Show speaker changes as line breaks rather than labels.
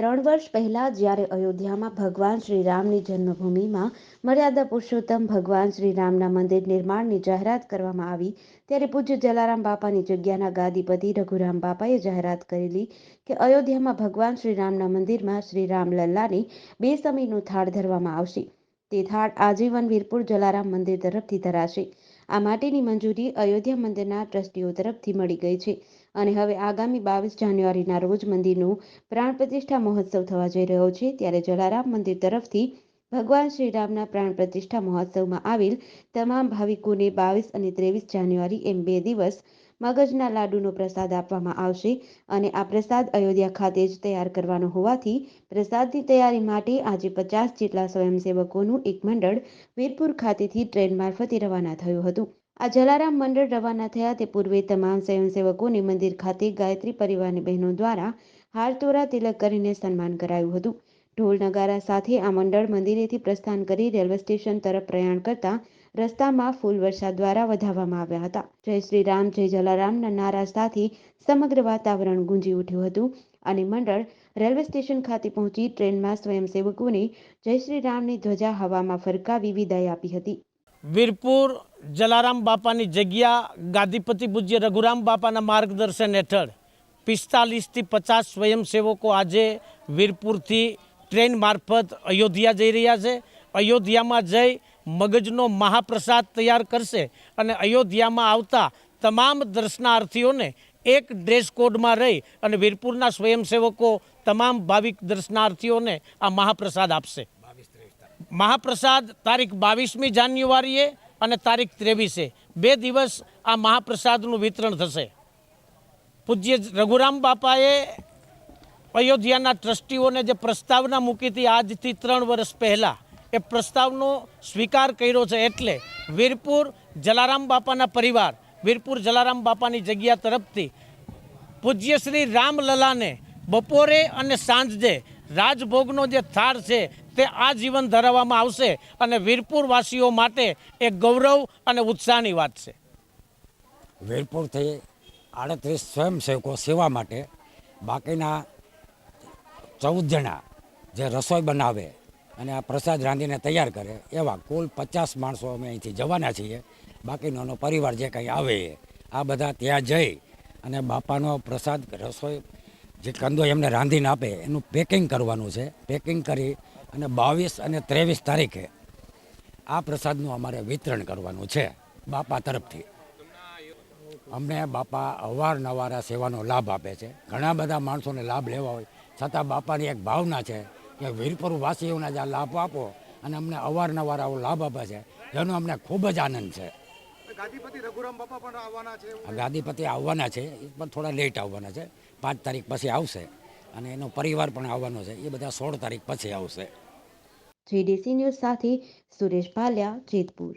ત્રણ વર્ષ પહેલા જ્યારે અયોધ્યામાં ભગવાન શ્રી રામની જન્મભૂમિમાં મર્યાદા પુરુષોત્તમ ભગવાન શ્રી રામના મંદિર નિર્માણની જાહેરાત કરવામાં આવી, ત્યારે પૂજ્ય જલારામ બાપાની જગ્યાના ગાદીપતિ રઘુરામ બાપાએ જાહેરાત કરેલી કે અયોધ્યામાં ભગવાન શ્રી રામના મંદિરમાં શ્રી રામલલ્લાની બે સમયનું થાળ ધરવામાં આવશે. તે થાળ આજીવન વીરપુર જલારામ મંદિર તરફથી ધરાશે. આ માટેની મંજૂરી અયોધ્યા મંદિરના ટ્રસ્ટીઓ તરફથી મળી ગઈ છે. અને હવે આગામી બાવીસ જાન્યુઆરીના રોજ મંદિરનું પ્રાણ પ્રતિષ્ઠા મહોત્સવ થવા જઈ રહ્યો છે, ત્યારે જલારામ મંદિર તરફથી ભગવાન શ્રીરામના પ્રાણ પ્રતિષ્ઠા મહોત્સવમાં આવેલ તમામ ભાવિકોને બાવીસ અને ત્રેવીસ જાન્યુઆરી એમ બે દિવસ મગજના લાડુનો પ્રસાદ આપવામાં આવશે અને આ પ્રસાદ અયોધ્યા ખાતે જ તૈયાર કરવાનો હોવાથી પ્રસાદની તૈયારી માટે આજે પચાસ જેટલા સ્વયંસેવકોનું એક મંડળ વીરપુર ખાતેથી ટ્રેન મારફતે રવાના થયું હતું. આ જલારામ મંડળ રવાના થયા તે પૂર્વે તમામ સ્વયંસેવકોને મંદિર ખાતે ગાયત્રી પરિવારની બહેનો દ્વારા હાર, તોરા, તિલક કરીને સન્માન કરાયું હતું. ઢોલ નગારા સાથે આ મંડળ મંદિરેથી પ્રસ્થાન કરી રેલવે સ્ટેશન તરફ પ્રયાણ કરતા રસ્તામાં ફૂલ વરસાદ દ્વારા વધાવવામાં આવ્યા હતા. જય શ્રી રામ, જય જલારામના નારા સાથે સમગ્ર વાતાવરણ ગુંજી ઉઠ્યું હતું અને મંડળ રેલવે સ્ટેશન ખાતે પહોંચી ટ્રેનમાં સ્વયંસેવકોને જય શ્રી રામની ધ્વજા હવામાં ફરકાવી વિદાય આપી હતી.
વીરપુર જલારામ બાપાની જગ્યા, ગાદીપતિ પૂજ્ય રઘુરામ બાપાના માર્ગદર્શન હેઠળ પિસ્તાલીસથી પચાસ સ્વયંસેવકો આજે વીરપુરથી ટ્રેન મારફત અયોધ્યા જઈ રહ્યા છે. અયોધ્યામાં જઈ મગજનો મહાપ્રસાદ તૈયાર કરશે અને અયોધ્યામાં આવતા તમામ દર્શનાર્થીઓને એક ડ્રેસ કોડમાં રહી અને વીરપુરના સ્વયંસેવકો તમામ ભાવિક દર્શનાર્થીઓને આ મહાપ્રસાદ આપશે. મહાપ્રસાદ તારીખ બાવીસમી જાન્યુઆરીએ અને તારીખ ત્રેવીસે. બે દિવસ આ મહાપ્રસાદનું વિતરણ થશે. પૂજ્ય રઘુરામ બાપાએ અયોધ્યાના ટ્રસ્ટીઓને જે પ્રસ્તાવના મૂકી હતી આજથી ત્રણ વર્ષ પહેલાં, એ પ્રસ્તાવનો સ્વીકાર કર્યો છે એટલે વીરપુર જલારામ બાપાના પરિવાર, વીરપુર જલારામ બાપાની જગ્યા તરફથી પૂજ્ય શ્રી રામલલાને બપોરે અને સાંજે રાજભોગનો જે થાળ છે તે આ જીવન ધરાવવામાં આવશે અને વીરપુરવાસીઓ માટે એ ગૌરવ અને ઉત્સાહની વાત છે.
વીરપુરથી આડત્રીસ સ્વયંસેવકો સેવા માટે બાકીના ચૌદ જણા જે રસોઈ બનાવે અને આ પ્રસાદ રાંધીને તૈયાર કરે, એવા કુલ પચાસ માણસો અમે અહીંથી જવાના છીએ. બાકીનો પરિવાર જે કંઈ આવે, આ બધા ત્યાં જઈ અને બાપાનો પ્રસાદ, રસોઈ, જે કંદો એમને રાંધીને આપે, એનું પેકિંગ કરવાનું છે. પેકિંગ કરી અને બાવીસ અને ત્રેવીસ તારીખે આ પ્રસાદનું અમારે વિતરણ કરવાનું છે બાપા તરફથી. અમને બાપા અવારનવાર આ સેવાનો લાભ આપે છે. ઘણા બધા માણસોને લાભ લેવા હોય. છતાં બાપાની એક ભાવના છે કે વીરપુર વાસીઓને જ આ લાભ આપો અને અમને અવારનવાર આવો લાભ આપે છે. જેનો અમને ખૂબ જ આનંદ છે.
ગાદીપતિ રઘુરામ બાપા પણ આવવાના છે
ગાદીપતિ આવવાના છે એ પણ થોડા લેટ આવવાના છે. પાંચ તારીખ પછી આવશે અને એનો પરિવાર પણ આવવાનો છે. એ બધા સોળ તારીખ પછી આવશે.
જીડીસી ન્યૂઝ સાથે સુરેશ ભાલિયા જેતપુર.